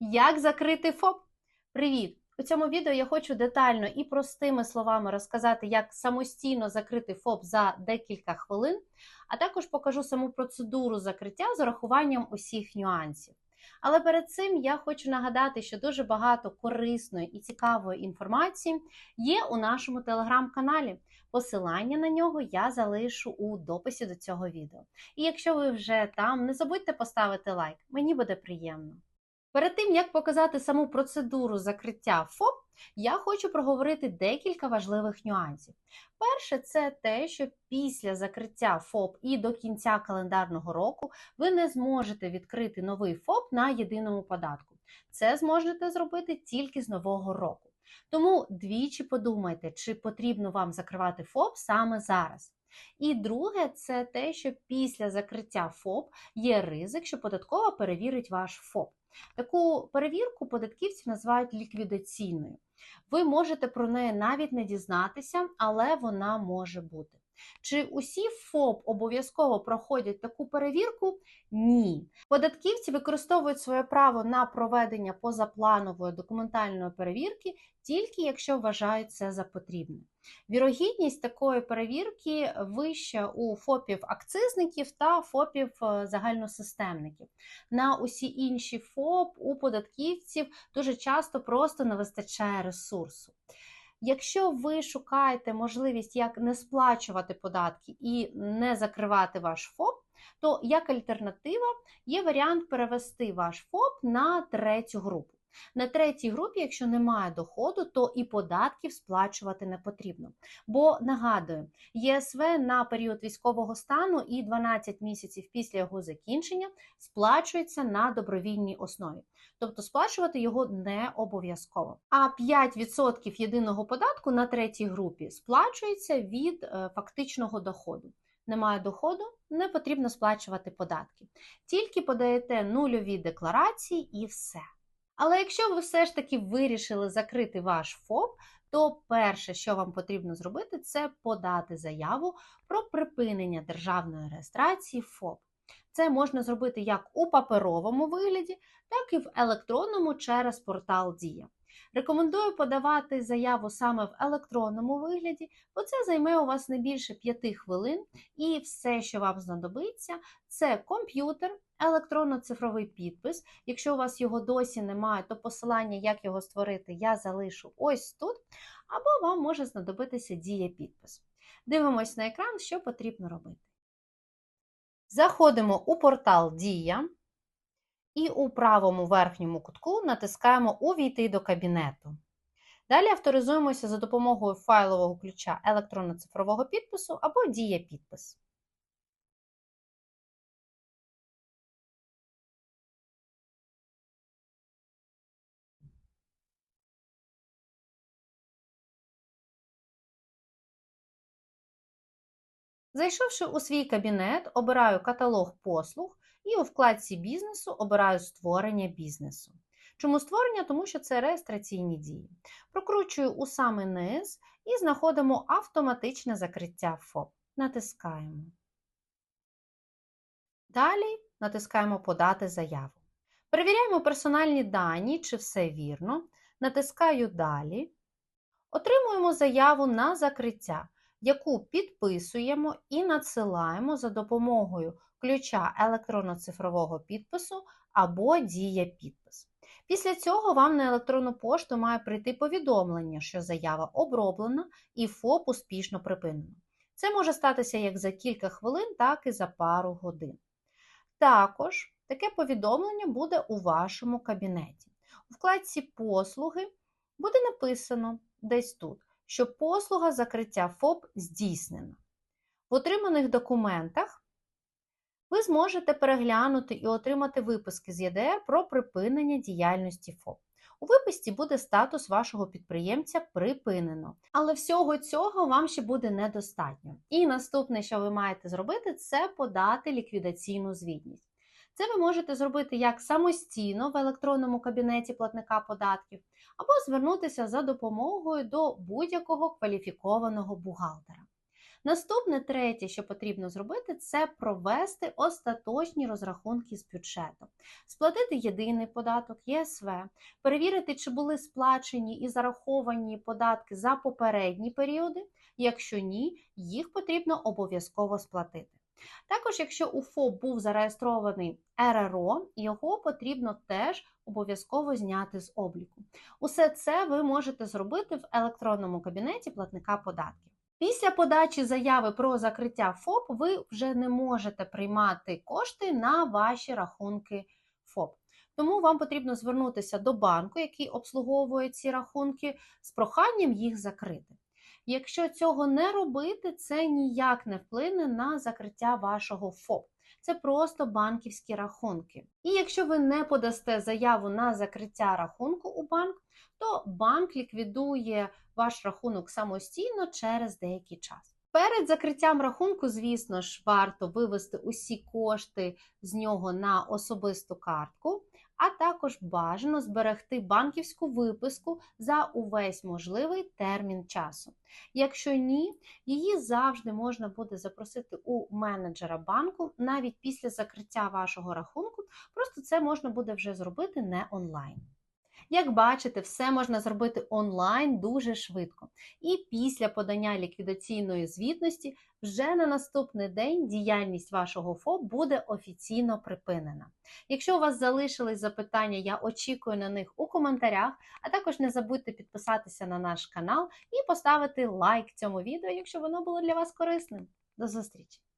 Як закрити ФОП? Привіт! У цьому відео я хочу детально і простими словами розказати, як самостійно закрити ФОП за декілька хвилин, а також покажу саму процедуру закриття з урахуванням усіх нюансів. Але перед цим я хочу нагадати, що дуже багато корисної і цікавої інформації є у нашому телеграм-каналі. Посилання на нього я залишу у дописі до цього відео. І якщо ви вже там, не забудьте поставити лайк, мені буде приємно. Перед тим, як показати саму процедуру закриття ФОП, я хочу проговорити декілька важливих нюансів. Перше, це те, що після закриття ФОП і до кінця календарного року ви не зможете відкрити новий ФОП на єдиному податку. Це зможете зробити тільки з нового року. Тому двічі подумайте, чи потрібно вам закривати ФОП саме зараз. І друге, це те, що після закриття ФОП є ризик, що податкова перевірить ваш ФОП. Таку перевірку податківці називають ліквідаційною. Ви можете про неї навіть не дізнатися, але вона може бути. Чи усі ФОП обов'язково проходять таку перевірку? Ні. Податківці використовують своє право на проведення позапланової документальної перевірки тільки якщо вважають це за потрібне. Вірогідність такої перевірки вища у ФОПів акцизників та ФОПів е, загальносистемників. На усі інші ФОП у податківців дуже часто просто не вистачає ресурсу. Якщо ви шукаєте можливість як не сплачувати податки і не закривати ваш ФОП, то як альтернатива є варіант перевести ваш ФОП на третю групу. На третій групі, якщо немає доходу, то і податків сплачувати не потрібно. Бо нагадую, ЄСВ на період військового стану і 12 місяців після його закінчення сплачується на добровільній основі. Тобто сплачувати його не обов'язково. А 5% єдиного податку на третій групі сплачується від е, фактичного доходу. Немає доходу, не потрібно сплачувати податки. Тільки подаєте нульові декларації і все. Але якщо ви все ж таки вирішили закрити ваш ФОП, то перше, що вам потрібно зробити, це подати заяву про припинення державної реєстрації ФОП. Це можна зробити як у паперовому вигляді, так і в електронному через портал Дія. Рекомендую подавати заяву саме в електронному вигляді, бо це займе у вас не більше 5 хвилин, і все, що вам знадобиться, це комп'ютер, електронно-цифровий підпис. Якщо у вас його досі немає, то посилання, як його створити, я залишу ось тут, або вам може знадобитися дія підпис. Дивимось на екран, що потрібно робити. Заходимо у портал Дія і у правому верхньому кутку натискаємо Увійти до кабінету. Далі авторизуємося за допомогою файлового ключа електронно-цифрового підпису або Дія підпис. Зайшовши у свій кабінет, обираю каталог послуг і у вкладці бізнесу обираю створення бізнесу. Чому створення? Тому що це реєстраційні дії. Прокручую у самий низ і знаходимо автоматичне закриття ФОП. Натискаємо. Далі натискаємо Подати заяву. Перевіряємо персональні дані, чи все вірно. Натискаю Далі. Отримуємо заяву на закриття яку підписуємо і надсилаємо за допомогою ключа електронно-цифрового підпису або дія підпис. Після цього вам на електронну пошту має прийти повідомлення, що заява оброблена і ФОП успішно припинено. Це може статися як за кілька хвилин, так і за пару годин. Також таке повідомлення буде у вашому кабінеті. У вкладці Послуги буде написано десь тут що послуга закриття ФОП здійснена. В отриманих документах ви зможете переглянути і отримати виписки з ЄДР про припинення діяльності ФОП. У виписці буде статус вашого підприємця припинено. Але всього цього вам ще буде недостатньо. І наступне, що ви маєте зробити, це подати ліквідаційну звітність. Це ви можете зробити як самостійно в електронному кабінеті платника податків, або звернутися за допомогою до будь-якого кваліфікованого бухгалтера. Наступне третє, що потрібно зробити, це провести остаточні розрахунки з бюджету, сплатити єдиний податок ЄСВ, перевірити, чи були сплачені і зараховані податки за попередні періоди. Якщо ні, їх потрібно обов'язково сплатити. Також, якщо у ФОП був зареєстрований РРО, його потрібно теж обов'язково зняти з обліку. Усе це ви можете зробити в електронному кабінеті платника податків. Після подачі заяви про закриття ФОП ви вже не можете приймати кошти на ваші рахунки ФОП. Тому вам потрібно звернутися до банку, який обслуговує ці рахунки, з проханням їх закрити. Якщо цього не робити, це ніяк не вплине на закриття вашого ФОП. Це просто банківські рахунки. І якщо ви не подасте заяву на закриття рахунку у банк, то банк ліквідує ваш рахунок самостійно через деякий час. Перед закриттям рахунку, звісно ж, варто вивести усі кошти з нього на особисту картку, а також бажано зберегти банківську виписку за увесь можливий термін часу. Якщо ні, її завжди можна буде запросити у менеджера банку навіть після закриття вашого рахунку, просто це можна буде вже зробити не онлайн. Як бачите, все можна зробити онлайн дуже швидко. І після подання ліквідаційної звітності вже на наступний день діяльність вашого ФОП буде офіційно припинена. Якщо у вас залишились запитання, я очікую на них у коментарях, а також не забудьте підписатися на наш канал і поставити лайк цьому відео, якщо воно було для вас корисним. До зустрічі!